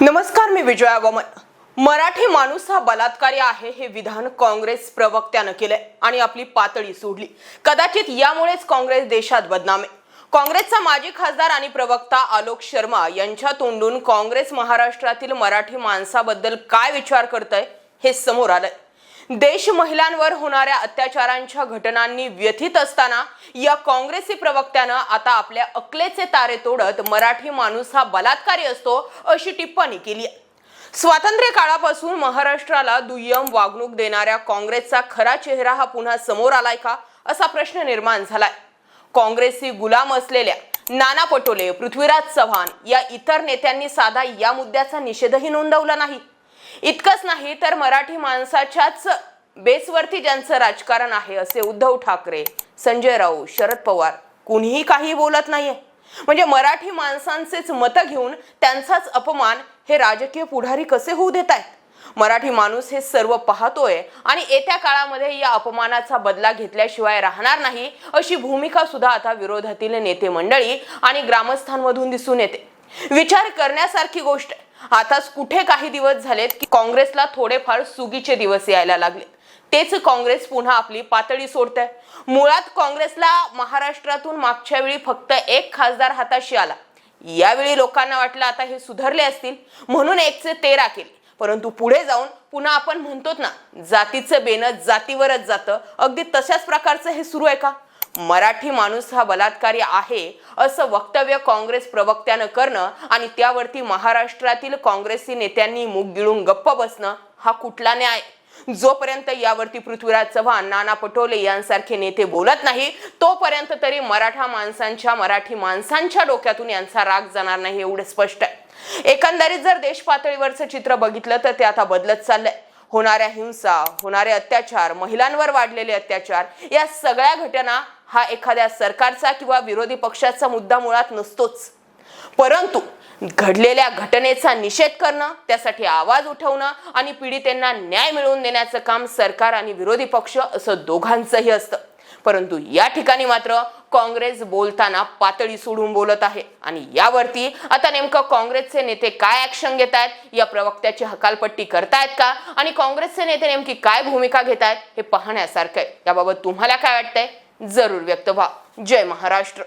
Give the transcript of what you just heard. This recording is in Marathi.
नमस्कार मी विजया वमन मराठी माणूस हा बलात्कारी आहे हे विधान काँग्रेस प्रवक्त्यानं केलंय आणि आपली पातळी सोडली. कदाचित यामुळेच काँग्रेस देशात बदनामे काँग्रेसचा माजी खासदार आणि प्रवक्ता आलोक शर्मा यांच्या तोंडून काँग्रेस महाराष्ट्रातील मराठी माणसाबद्दल काय विचार करतय हे समोर आलंय. देश महिलांवर होणाऱ्या अत्याचारांच्या घटनांनी व्यथित असताना या काँग्रेसी प्रवक्त्यानं आता आपल्या अकलेचे तारे तोडत मराठी माणूस हा बलात्कारी असतो अशी टिप्पणी केली आहे. स्वातंत्र्य काळापासून महाराष्ट्राला दुय्यम वागणूक देणाऱ्या काँग्रेसचा खरा चेहरा हा पुन्हा समोर आलाय का असा प्रश्न निर्माण झालाय. काँग्रेसी गुलाम असलेल्या नाना पटोले पृथ्वीराज चव्हाण या इतर नेत्यांनी साधा या मुद्द्याचा निषेधही नोंदवला नाही. इतकंच नाही तर मराठी माणसाच्याच बेसवरती ज्यांचं राजकारण आहे असे उद्धव ठाकरे संजय राऊत शरद पवार कुणीही काही बोलत नाहीये. म्हणजे मराठी माणसांचेच मतं घेऊन त्यांचाच अपमान हे राजकीय पुढारी कसे होऊ देत आहेत? मराठी माणूस हे सर्व पाहतोय आणि येत्या काळामध्ये या अपमानाचा बदला घेतल्याशिवाय राहणार नाही अशी भूमिका सुद्धा आता विरोधातील नेते मंडळी आणि ग्रामस्थांमधून दिसून येते. विचार करण्यासारखी गोष्ट आताच कुठे काही दिवस झालेत की काँग्रेसला थोडेफार सुगीचे दिवस यायला लागले तेच काँग्रेस पुन्हा आपली पातळी सोडते मुळात काँग्रेसला महाराष्ट्रातून मागच्या वेळी फक्त एक खासदार हाताशी आला. यावेळी लोकांना वाटलं आता हे सुधारले असतील. म्हणून एकचे तेरा केले. परंतु पुढे जाऊन पुन्हा आपण म्हणतोच ना जातीचं बेन जातीवरच जातं. अगदी तशाच प्रकारचं हे सुरू आहे का? मराठी माणूस हा बलात्कारी आहे असं वक्तव्य काँग्रेस प्रवक्त्यानं करणं आणि त्यावरती महाराष्ट्रातील काँग्रेसी नेत्यांनी मुख गिळून गप्प बसणं हा कुठला न्याय? जोपर्यंत यावरती पृथ्वीराज चव्हाण नाना पटोले यांसारखे नेते बोलत नाही तोपर्यंत तरी मराठा माणसांच्या मराठी माणसांच्या डोक्यातून यांचा राग जाणार नाही एवढं स्पष्ट आहे. एकंदरीत जर देश पातळीवरचं चित्र बघितलं तर ते आता बदलत चाललंय. होणाऱ्या हिंसा होणारे अत्याचार महिलांवर वाढलेले अत्याचार या सगळ्या घटना हा एखाद्या सरकारचा किंवा विरोधी पक्षाचा मुद्दा मुळात नसतोच. परंतु घडलेल्या घटनेचा निषेध करणं त्यासाठी आवाज उठवणं आणि पीडितांना न्याय मिळवून देण्याचं काम सरकार आणि विरोधी पक्ष असं दोघांचंही असतं. परंतु या ठिकाणी मात्र काँग्रेस बोलताना पातळी सोडून बोलत आहे आणि यावरती आता नेमकं काँग्रेसचे नेते काय ऍक्शन घेत आहेत? या प्रवक्त्याची हकालपट्टी करतायत का? आणि काँग्रेसचे नेते नेमकी काय भूमिका घेत आहेत? हे पाहण्यासारखं आहे. याबाबत तुम्हाला काय वाटतंय? जरूर व्यक्त व्हा. जय महाराष्ट्र.